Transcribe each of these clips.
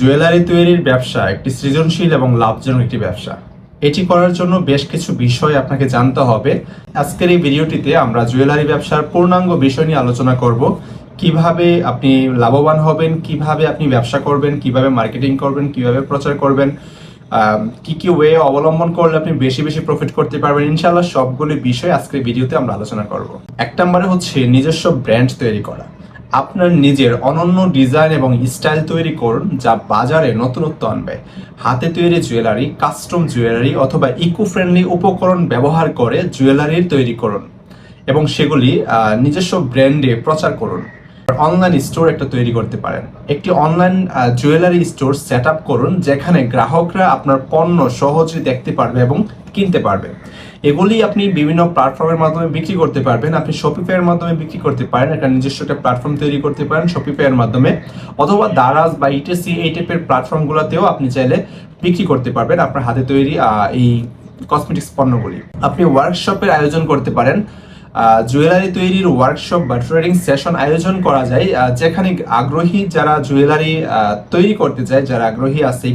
Jewellery তৈরির ব্যবসা একটি সৃজনশীল এবং লাভজনক একটি ব্যবসা। এটি করার জন্য বেশ কিছু বিষয় আপনাকে জানতে হবে। আজকের এই ভিডিওটিতে আমরা জুয়েলারি ব্যবসার পূর্ণাঙ্গ বিষয় নিয়ে আলোচনা করব। কীভাবে আপনি লাভবান হবেন, কীভাবে আপনি ব্যবসা করবেন, কীভাবে মার্কেটিং করবেন, কীভাবে প্রচার করবেন কি কি ওয়ে অবলম্বন করলে আপনি বেশি বেশি প্রফিট করতে পারবেন, ইনশাআল্লাহ সবগুলি বিষয় আজকের ভিডিওতে আমরা আলোচনা করব। এক নম্বরে হচ্ছে নিজস্ব ব্র্যান্ড তৈরি করা। আপনার নিজের অনন্য ডিজাইন এবং স্টাইল তৈরি করুন যা বাজারে নতুনত্ব আনবে। হাতে তৈরি জুয়েলারি, কাস্টম জুয়েলারি অথবা ইকো ফ্রেন্ডলি উপকরণ ব্যবহার করে জুয়েলারি তৈরি করুন এবং সেগুলি নিজস্ব ব্র্যান্ডে প্রচার করুন। অনলাইন স্টোর একটা তৈরি করতে পারেন। একটি অনলাইন জুয়েলারি স্টোর সেট করুন, যেখানে গ্রাহকরা আপনার পণ্য সহজে দেখতে পারবে এবং কিনতে পারবে। এগুলি আপনি বিভিন্ন প্ল্যাটফর্মের মাধ্যমে বিক্রি করতে পারবেন। আপনি শপিফাইয়ের মাধ্যমে বিক্রি করতে পারেন, একটা নিজস্ব একটা প্ল্যাটফর্ম তৈরি করতে পারেন শপিফাইয়ের মাধ্যমে। অথবা দারাজ বা ইটিসি এই টাইপের প্ল্যাটফর্মগুলোতেও আপনি চাইলে বিক্রি করতে পারবেন আপনার হাতে তৈরি এই কসমেটিক্স পণ্যগুলি। আপনি ওয়ার্কশপের আয়োজন করতে পারেন। জুয়েলারি তৈরির ওয়ার্কশপ বা ট্রেডিং সেশন আয়োজন করা যায় যেখানে আগ্রহী যারা জুয়েলারি তৈরি করতে চায়, যারা আগ্রহী আছে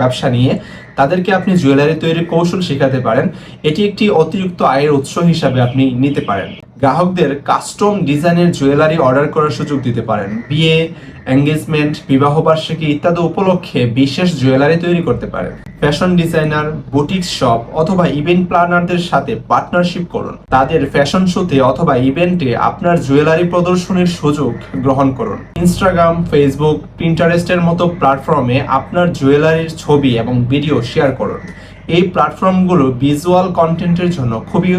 ব্যবসা নিয়ে, তাদেরকে আপনি জুয়েলারি তৈরির কৌশল শেখাতে পারেন। এটি একটি অতিরিক্ত আয়ের উৎস হিসাবে আপনি নিতে পারেন। গ্রাহকদের কাস্টম ডিজাইনের জুয়েলারি অর্ডার করার সুযোগ দিতে পারেন। বিয়ে এঙ্গেজমেন্ট বিবাহবার্ষিকী ইত্যাদি উপলক্ষে বিশেষ জুয়েলারি তৈরি করতে পারেন। ফ্যাশন ডিজাইনার, বুটিক শপ অথবা ইভেন্ট প্ল্যানারদের সাথে পার্টনারশিপ করুন। তাদের ফ্যাশন শোতে অথবা ইভেন্টে আপনার জুয়েলারি প্রদর্শনীর সুযোগ গ্রহণ করুন। ইনস্টাগ্রাম, ফেসবুক প্রিন্টারেস্টের মতো প্ল্যাটফর্মে আপনার জুয়েলারির ছবি এবং ভিডিও শেয়ার করুন। এই প্ল্যাটফর্মগুলো ভিজুয়াল কন্টেন্টের জন্য খুবই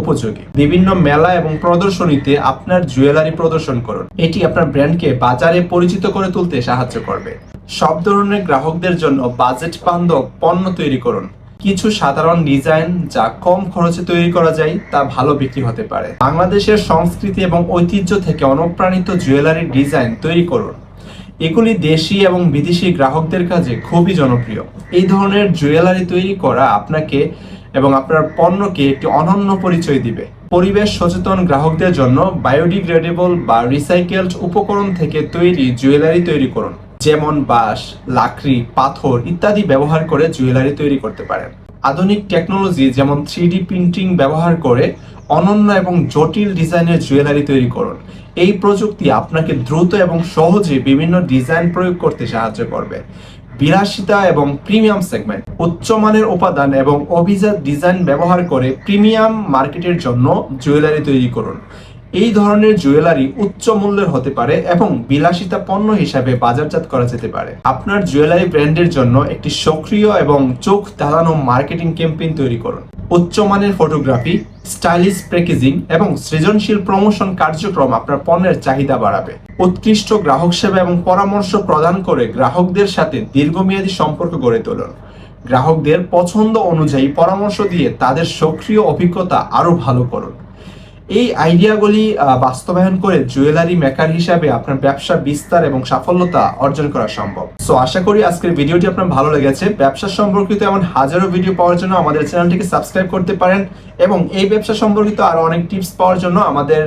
উপযোগী। বিভিন্ন মেলা এবং প্রদর্শনীতে আপনার জুয়েলারি প্রদর্শন করুন। এটি আপনার ব্র্যান্ডকে বাজারে পরিচিত করে তুলতে সাহায্য করবে। সব ধরনের গ্রাহকদের জন্য বাজেট বান্ধব পণ্য তৈরি করুন। কিছু সাধারণ ডিজাইন যা কম খরচে তৈরি করা যায় তা ভালো বিক্রি হতে পারে। বাংলাদেশের সংস্কৃতি এবং ঐতিহ্য থেকে অনুপ্রাণিত জুয়েলারি ডিজাইন তৈরি করুন। এগুলি দেশি এবং বিদেশি গ্রাহকদের কাছে খুবই জনপ্রিয়। এই ধরনের জুয়েলারি তৈরি করা আপনাকে এবং আপনার পণ্যকে একটি অনন্য পরিচয় দিবে। পরিবেশ সচেতন গ্রাহকদের জন্য বায়োডিগ্রেডেবল বা রিসাইকেলড উপকরণ থেকে তৈরি জুয়েলারি তৈরি করুন, যেমন বাঁশ, লাকড়ি, পাথর ইত্যাদি ব্যবহার করে জুয়েলারি তৈরি করতে পারেন। আধুনিক টেকনোলজি যেমন থ্রি প্রিন্টিং ব্যবহার করে অনন্য এবং জটিল ডিজাইনের জুয়েলারি তৈরি করুন। এই প্রযুক্তি আপনাকে দ্রুত এবং সহজে বিভিন্ন ডিজাইন প্রয়োগ করতে সাহায্য করবে। বিলাসিতা এবং প্রিমিয়াম সেগমেন্ট, উচ্চমানের উপাদান এবং অভিজাত ডিজাইন ব্যবহার করে প্রিমিয়াম মার্কেটের জন্য জুয়েলারি তৈরি করুন। এই ধরনের জুয়েলারি উচ্চ মূল্যের হতে পারে এবং বিলাসিতা পণ্য হিসাবে বাজারজাত করা যেতে পারে। আপনার জুয়েলারি ব্র্যান্ডের জন্য একটি সক্রিয় এবং চোখ ধাঁধানো মার্কেটিং ক্যাম্পেইন তৈরি করুন। উচ্চমানের ফটোগ্রাফি, স্টাইলিশ প্যাকেজিং এবং সৃজনশীল প্রমোশন কার্যক্রম আপনার পণ্যের চাহিদা বাড়াবে। উৎকৃষ্ট গ্রাহক সেবা এবং পরামর্শ প্রদান করে গ্রাহকদের সাথে দীর্ঘমেয়াদী সম্পর্ক গড়ে তুলুন। গ্রাহকদের পছন্দ অনুযায়ী পরামর্শ দিয়ে তাদের সক্রিয় অভিজ্ঞতা আরও ভালো করুন। এই আইডিয়াগুলি বাস্তবায়ন করে জুয়েলারি মেকার হিসাবে আপনার ব্যবসা বিস্তার এবং সাফল্যতা অর্জন করা সম্ভব। সো আশা করি আজকের ভিডিওটি আপনার ভালো লেগেছে। ব্যবসা সম্পর্কিত এমন হাজারো ভিডিও পাওয়ার জন্য আমাদের চ্যানেলটিকে সাবস্ক্রাইব করতে পারেন এবং এই ব্যবসা সম্পর্কিত আরও অনেক টিপস পাওয়ার জন্য আমাদের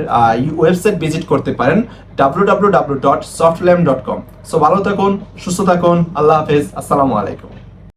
ওয়েবসাইট ভিজিট করতে পারেন W W W dot softlam dot com so ভালো থাকুন, সুস্থ থাকুন, আল্লাহ হাফেজ, আসসালামু আলাইকুম।